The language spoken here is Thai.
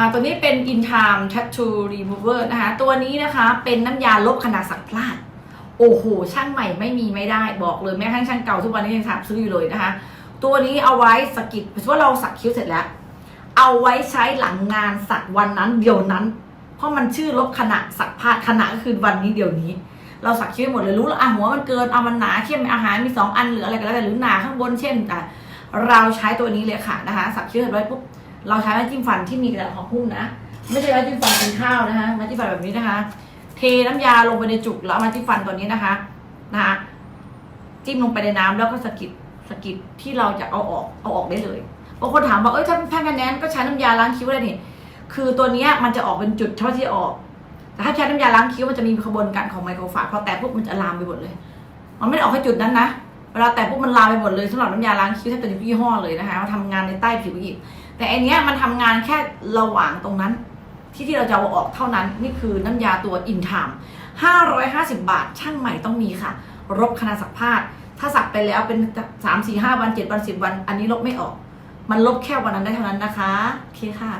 อ่าตัวนี้เป็น in time tattoo remover นะคะ ตัวนี้นะคะเป็นน้ำยาลบขนาดสักพลาด โอ้โห ช่างใหม่ไม่มีไม่ได้บอกเลยแม้กระทั่งช่างเก่าทุกวันนี้ยังถามซื้ออยู่เลยนะคะ ตัวนี้เอาไว้สกิดสมมติว่าเราสักคิ้วเสร็จแล้ว เอาไว้ใช้หลังงานสักวันนั้นเดี๋ยวนั้น เพราะมันชื่อลบขณะสักพลาดขณะก็คือวันนี้เดี๋ยวนี้เราสักคิ้วหมดเลยรู้แล้วอะหัวมันเกินเอามันหนาเข้มอาหารมีสองอันเหรืออะไรก็แล้วแต่หรือหนาข้างบนเช่นอ่เราใช้ตัวนี้เลยค่ะนะคะ สักคิ้วเสร็จไว้ปุ๊บ เราใช้ไม้จิ้มฟันที่มีกระดาษห่อหุ้มนะ ไม่ใช่ไม้จิ้มฟันกินข้าวนะคะไม้จิ้มฟันแบบนี้นะคะ เทน้ำยาลงไปในจุกแล้วเอาไม้จิ้มฟันตัวนี้นะคะนะคะจิ้มลงไปในน้ำแล้วก็สกิดสกิดที่เราจะเอาออกเอาออกได้เลยบางคนถามว่าเอ้ยถ้าแพ้คะแนนก็ใช้น้ำยาล้างคิ้วได้นี่คือตัวนี้มันจะออกเป็นจุดเฉพาะที่ออก แต่ถ้าใช้น้ำยาล้างคิ้วมันจะมีขบวนการของไมโครไฟล์พอแตะปุ๊บมันจะลามไปหมดเลย มันไม่ได้ออกแค่จุดนั้นนะ เวลาแตะปุ๊บมันลามไปหมดเลยสำหรับน้ำยาล้างคิ้วถ้าเป็นยี่ห้อเลยนะคะมันทำงานในใต้ผิวอีก แต่อันเนี้ยมันทำงานแค่ระหว่างตรงนั้น ที่ที่เราจะเอาออกเท่านั้น นี่คือน้ำยาตัวอินทาม550 บาท ช่างใหม่ต้องมีค่ะ รบคณะสักพาดถ้าสักไปแล้วเป็น 3 4 5 วัน 7 วัน 10 วัน อันนี้ลบไม่ออก มันลบแค่วันนั้นได้เท่านั้นนะคะ โอเคค่ะ